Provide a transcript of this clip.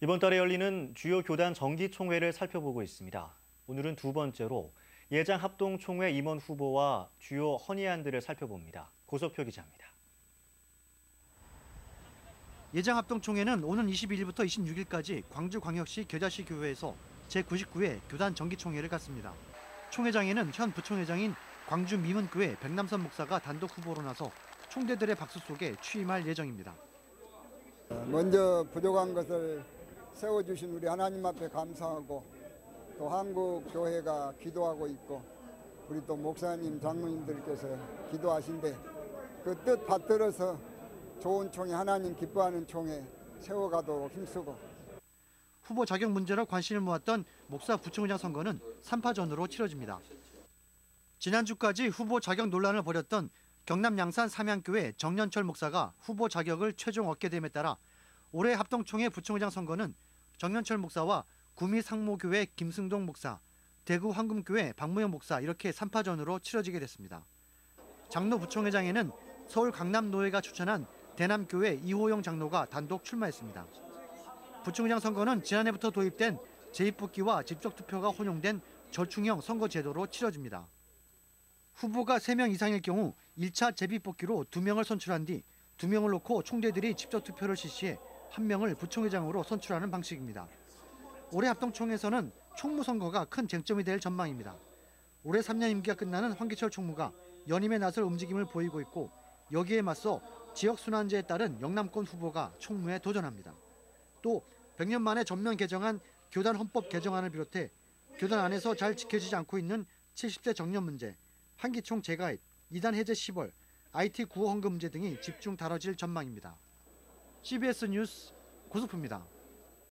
이번 달에 열리는 주요 교단 정기총회를 살펴보고 있습니다. 오늘은 두 번째로 예장 합동총회 임원 후보와 주요 헌의안들을 살펴봅니다. 고석표 기자입니다. 예장 합동총회는 오는 22일부터 26일까지 광주광역시 겨자시 교회에서 제99회 교단 정기총회를 갖습니다. 총회장에는 현 부총회장인 광주 미문교회 백남선 목사가 단독 후보로 나서 총대들의 박수 속에 취임할 예정입니다. 먼저 부족한 것을 세워주신 우리 하나님 앞에 감사하고 또 한국 교회가 기도하고 있고 우리 또 목사님 장로님들께서 기도하신데 그 뜻 받들어서 좋은 총회 하나님 기뻐하는 총회 세워가도록 힘쓰고 후보 자격 문제로 관심을 모았던 목사 부총회장 선거는 3파전으로 치러집니다. 지난주까지 후보 자격 논란을 벌였던 경남 양산 삼양교회 정년철 목사가 후보 자격을 최종 얻게 됨에 따라 올해 합동총회 부총회장 선거는 정년철 목사와 구미 상모교회 김승동 목사, 대구 황금교회 박무영 목사 이렇게 3파전으로 치러지게 됐습니다. 장로 부총회장에는 서울 강남 노회가 추천한 대남교회 이호영 장로가 단독 출마했습니다. 부총장 선거는 지난해부터 도입된 재입복귀와 직접 투표가 혼용된 절충형 선거 제도로 치러집니다. 후보가 3명 이상일 경우 1차 재입복귀로 2명을 선출한 뒤 2명을 놓고 총대들이 직접 투표를 실시해 1명을 부총회장으로 선출하는 방식입니다. 올해 합동총회에서는 총무 선거가 큰 쟁점이 될 전망입니다. 올해 3년 임기가 끝나는 황기철 총무가 연임에 나설 움직임을 보이고 있고 여기에 맞서 지역 순환제에 따른 영남권 후보가 총무에 도전합니다. 또 100년 만에 전면 개정한 교단 헌법 개정안을 비롯해 교단 안에서 잘 지켜지지 않고 있는 70대 정년 문제, 한기총 재가입, 이단 해제 시벌, IT 구호 헌금 문제 등이 집중 다뤄질 전망입니다. CBS 뉴스 고수프입니다.